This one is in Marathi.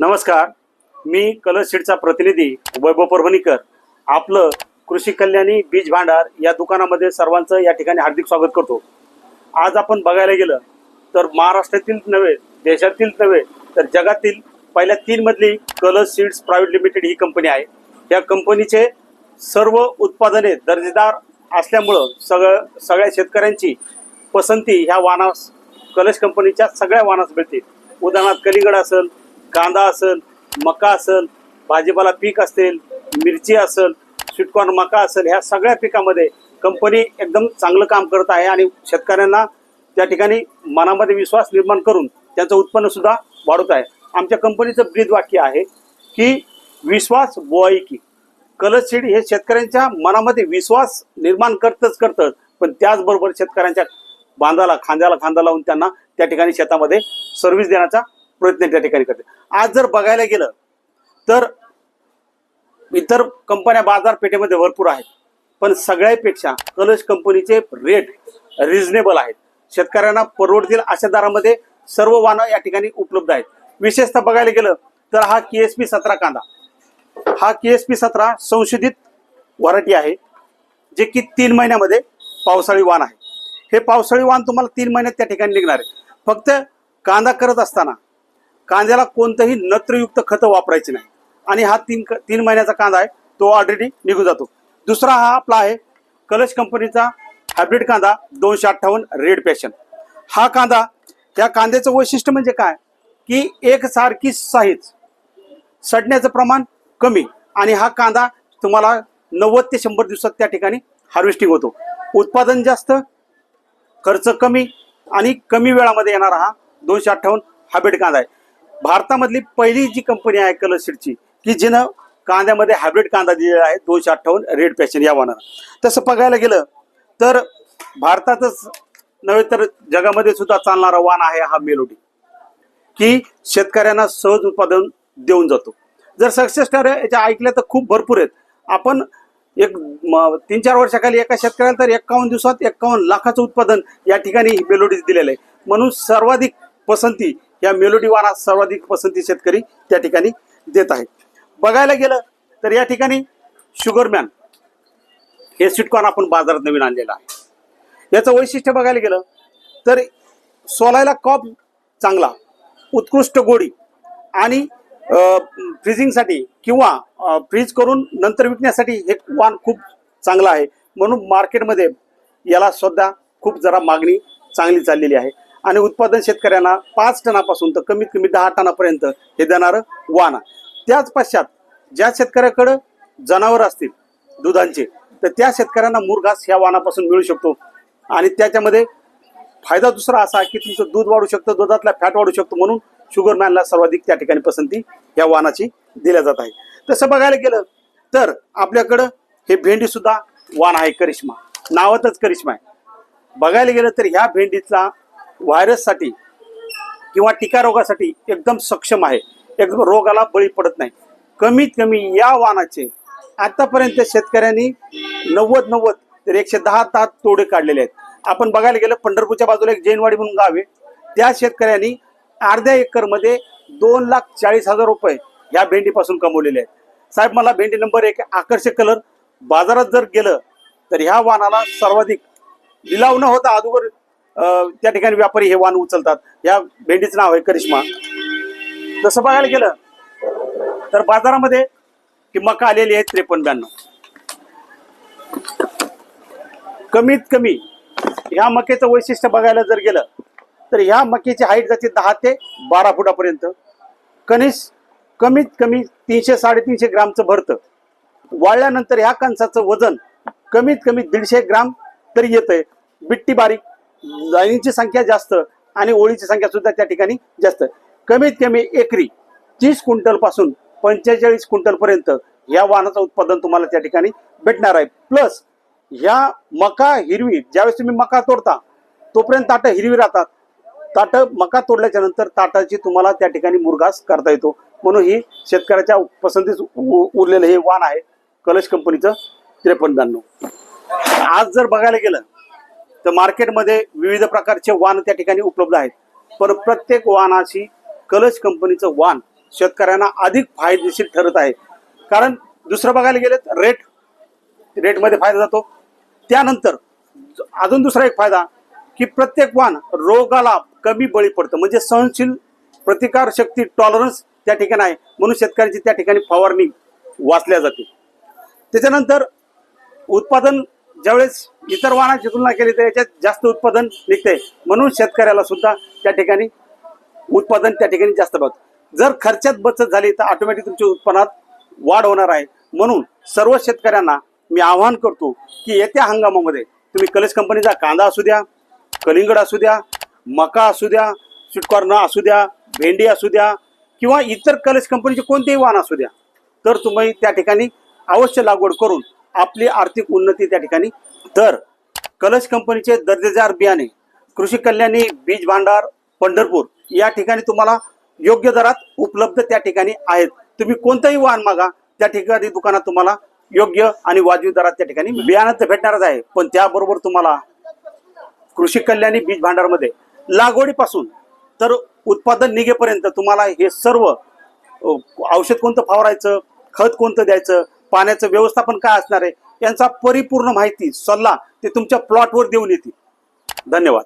नमस्कार. मी कलशीडचा प्रतिनिधी वैभव परभणीकर. आपलं कृषी कल्याणी बीज भांडार या दुकानामध्ये सर्वांचं या ठिकाणी हार्दिक स्वागत करतो. आज आपण बघायला गेलं तर महाराष्ट्रातील नव्हे देशातील नव्हे तर जगातील पहिल्या तीन मधली कलर सीड्स प्रायव्हेट लिमिटेड ही कंपनी आहे. या कंपनीचे सर्व उत्पादने दर्जेदार असल्यामुळं सगळं सगळ्या शेतकऱ्यांची पसंती ह्या वाहनास कलश कंपनीच्या सगळ्या वाहनास मिळते. उदाहरणार्थ कलिंगड असेल कांदा असेल मका असेल भाजीपाला पीक असेल मिरची असेल स्वीटकॉर्न मका असेल ह्या सगळ्या पिकामध्ये कंपनी एकदम चांगलं काम करत आहे आणि शेतकऱ्यांना त्या ठिकाणी मनामध्ये विश्वास निर्माण करून त्यांचं उत्पन्नसुद्धा वाढत वाढवत आहे. आमच्या कंपनीचं ब्रीद वाक्य आहे की विश्वास बोई की. कलर सीड हे शेतकऱ्यांच्या मनामध्ये विश्वास निर्माण करतच करतच पण त्याचबरोबर शेतकऱ्यांच्या बांधाला खांद्याला खांदा लावून त्यांना त्या ठिकाणी शेतामध्ये सर्व्हिस देण्याचा प्रयत्न त्या ठिकाणी करते. आज जर बघायला गेलं तर इतर कंपन्या बाजारपेठेमध्ये भरपूर आहेत. पण सगळ्यापेक्षा कलश कंपनीचे रेट रिझनेबल आहेत. शेतकऱ्यांना परवडतील अशा दरामध्ये सर्व वाहनं या ठिकाणी उपलब्ध आहेत. विशेषतः बघायला गेलं तर हा के एस पी सतरा कांदा. हा के एस पी सतरा संशोधित व्हरायटी आहे जे की तीन महिन्यामध्ये पावसाळी वाण आहे. हे पावसाळी वाण तुम्हाला तीन महिन्यात त्या ठिकाणी निघणार आहे. फक्त कांदा करत असताना कांद्याला कोणतंही नत्रयुक्त खतं वापरायची नाही. आणि हा तीन तीन महिन्याचा कांदा आहे तो ऑलरेडी निघून जातो. दुसरा हा आपला आहे कलश कंपनीचा हायब्रिड कांदा दोनशे अठ्ठावन्न रेड पॅशन हा कांदा त्या कांद्याचं वैशिष्ट्य म्हणजे काय? की एकसारखी साईज सडण्याचं प्रमाण कमी आणि हा कांदा तुम्हाला नव्वद ते शंभर दिवसात त्या ठिकाणी हार्वेस्टिंग होतो. उत्पादन जास्त खर्च कमी आणि कमी वेळामध्ये येणारा हा दोनशे अठ्ठावन्न हायब्रिड कांदा आहे. भारतामधली पहिली जी कंपनी आहे कलरशीटची की जिनं कांद्यामध्ये हायब्रिड कांदा दिलेला आहे दोनशे अठ्ठावन्न रेड पॅशन या वाहनानं तसं बघायला गेलं तर भारतातच नव्हे तर जगामध्ये सुद्धा चालणारा वाहन आहे हा मेलोडी की शेतकऱ्यांना सहज उत्पादन देऊन जातो. जर सक्सेस स्टोरी याच्या ऐकल्या तर खूप भरपूर आहेत. आपण एक म- तीन चार वर्षाखाली एका शेतकऱ्याला तर एकावन्न दिवसात एकावन्न लाखाचं उत्पादन या ठिकाणी मेलोडीज दिलेलं आहे. म्हणून सर्वाधिक पसंती या मेलोडी वारा सर्वाधिक पसंती शेतकरी त्या ठिकाणी देत आहेत. बघायला गेलं तर या ठिकाणी शुगरमॅन हे स्वीटकॉर्न आपण बाजारात नवीन आणलेलं आहे. याचं वैशिष्ट्य बघायला गेलं तर सोलायला कॉप चांगला उत्कृष्ट गोडी आणि फ्रीजिंगसाठी किंवा फ्रीज करून नंतर विकण्यासाठी हे वाण खूप चांगलं आहे. म्हणून मार्केटमध्ये याला सुद्धा खूप जरा मागणी चांगली चाललेली आहे. आणि उत्पादन शेतकऱ्यांना पाच टनापासून तर कमीत कमी दहा टनापर्यंत हे देणारं वाण आहे. त्याच पश्चात ज्या शेतकऱ्याकडं जनावर असतील दुधांचे तर त्या शेतकऱ्यांना मुरघास ह्या वाहनापासून मिळू शकतो. आणि त्याच्यामध्ये फायदा दुसरा असा की तुमचं दूध वाढू शकतं दुधातला फॅट वाढू शकतो म्हणून शुगरमॅनला सर्वाधिक त्या ठिकाणी पसंती या वाहनाची दिल्या जात आहे. तसं बघायला गेलं तर आपल्याकडं हे भेंडी सुद्धा वाण आहे करिश्मा. नावातच करिश्मा आहे. बघायला गेलं तर ह्या भेंडीचा व्हायरससाठी किंवा टीका रोगासाठी एकदम सक्षम आहे. एकदम रोगाला बळी पडत नाही. कमीत कमी या वाहनाचे आतापर्यंत शेतकऱ्यांनी नव्वद नव्वद तर एकशे दहा दहा तोडे काढलेले आहेत. आपण बघायला गेलं पंढरपूरच्या बाजूला एक जैनवाडी म्हणून गाव आहे. त्या शेतकऱ्यांनी अर्ध्या एकरमध्ये दोन लाख चाळीस हजार रुपये ह्या भेंडीपासून कमवलेले आहेत. साहेब मला भेंडी नंबर एक आकर्षक कलर बाजारात जर गेलं तर ह्या वाहनाला सर्वाधिक लिलाव न होता अगोदर त्या ठिकाणी व्यापारी हे वाहन उचलतात. या भेंडीचं नाव आहे करिश्मा. तसं बघायला गेलं तर बाजारामध्ये ही मका आलेली आहे त्रेपन्न ब्याण्णव. कमीत कमी ह्या मक्याचं वैशिष्ट्य बघायला जर गेलं तर ह्या मकेची हाईट जाते दहा ते बारा फुटापर्यंत. कनिश कमीत कमी तीनशे साडेतीनशे ग्रामचं भरतं. वाळल्यानंतर ह्या कणसाचं वजन कमीत कमी दीडशे ग्राम तरी येतंय. बिट्टी बारीक लाईनीची संख्या जास्त आणि ओळीची संख्या सुद्धा त्या ठिकाणी जास्त. कमीत कमी एकरी तीस क्विंटलपासून पंचेचाळीस क्विंटल पर्यंत या वाहनाचं उत्पादन तुम्हाला त्या ठिकाणी भेटणार आहे. प्लस ह्या मका हिरवी ज्यावेळेस तुम्ही मका तोडता तोपर्यंत ताटं हिरवी राहतात. ताटं मका तोडल्याच्या नंतर ताटाची तुम्हाला त्या ठिकाणी मुरघास करता येतो. म्हणून ही शेतकऱ्याच्या पसंतीस उरलेलं हे वाहन आहे कलश कंपनीचं. त्रेपन्न ब्याण्णव. आज जर बघायला गेलं तर मार्केटमध्ये विविध प्रकारचे वाण त्या ठिकाणी उपलब्ध आहेत. पण प्रत्येक वाहनाची कलश कंपनीचं वाण शेतकऱ्यांना अधिक फायदेशीर ठरत आहे. कारण दुसरं बघायला गेलं तर रेट रेटमध्ये फायदा जातो. त्यानंतर अजून दुसरा एक फायदा की प्रत्येक वाहन रोगाला कमी बळी पडतं. म्हणजे सहनशील प्रतिकार शक्ती टॉलरन्स त्या ठिकाणी आहे. म्हणून शेतकऱ्याची त्या ठिकाणी फवारणी वाचल्या जाते. त्याच्यानंतर उत्पादन ज्यावेळेस इतर वाहनाची तुलना केली तर याच्यात जास्त उत्पादन निघते म्हणून शेतकऱ्याला सुद्धा त्या ठिकाणी उत्पादन त्या ठिकाणी जास्त बघ जर खर्चात बचत झाली तर ऑटोमॅटिक तुमच्या उत्पन्नात वाढ होणार आहे. म्हणून सर्व शेतकऱ्यांना मी आवाहन करतो की येत्या हंगामामध्ये तुम्ही कलेश कंपनीचा कांदा असू द्या कलिंगड असू द्या मका असू द्या स्वीटकॉर्न असू द्या भेंडी असू द्या किंवा इतर कलेश कंपनीचे कोणतेही वाहन असू द्या तर तुम्ही त्या ठिकाणी अवश्य लागवड करून आपली आर्थिक उन्नती त्या ठिकाणी. तर कलश कंपनीचे दर्जेदार बियाणे कृषी कल्याणी बीज भांडार पंढरपूर या ठिकाणी तुम्हाला योग्य दरात उपलब्ध त्या ठिकाणी आहेत. तुम्ही कोणतंही वाहन मागा त्या ठिकाणी दुकानात तुम्हाला योग्य आणि वाजवी दरात त्या ठिकाणी बियाणं तर भेटणारच आहे. पण त्याबरोबर तुम्हाला कृषी कल्याणी बीज भांडारमध्ये लागवडीपासून तर उत्पादन निघेपर्यंत तुम्हाला हे सर्व औषध कोणतं फवारायचं खत कोणतं द्यायचं पाण्याचं व्यवस्थापन काय असणार आहे? यांचा परिपूर्ण माहिती सल्ला ते तुमच्या प्लॉटवर देऊन येतील. धन्यवाद.